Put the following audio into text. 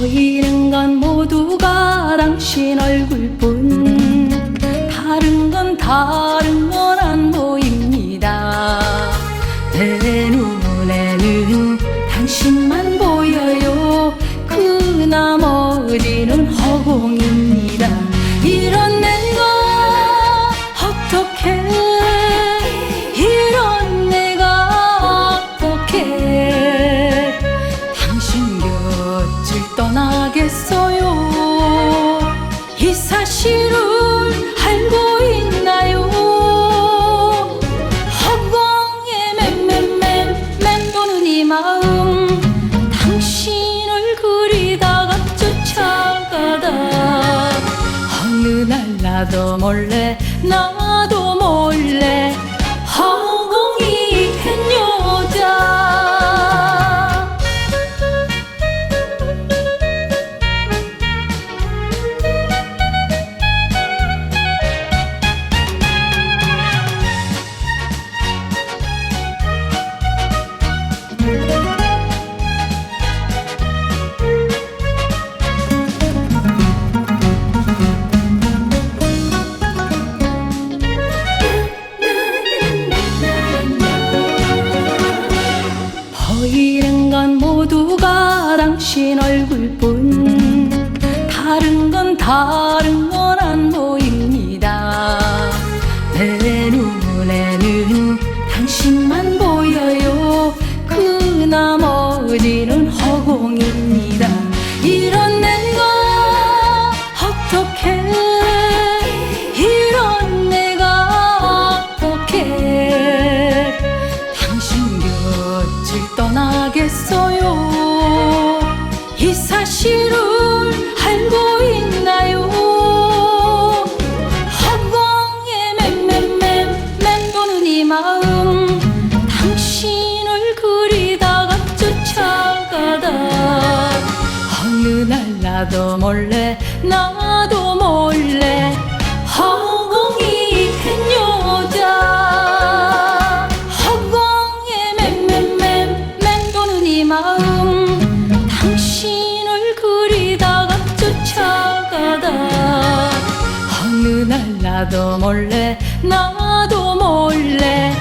보이는 건 모두가 당신 얼굴뿐. 다른 건 다른 건 안 보입니다. 내 눈에는 당신만 나도 몰래 나도 몰래 당신 얼굴뿐. 다른 건 다른 건 안 보입니다. 내 눈에는 당신만 보여요. 그 나머지는 허공입니다. 이런 내가 어떻게 나도 몰래 나도 몰래 허공이 된 여자. 허공에 맴맴맴 맴도는 이 마음 당신을 그리다가 쫓아가다. 어느 날 나도 몰래 나도 몰래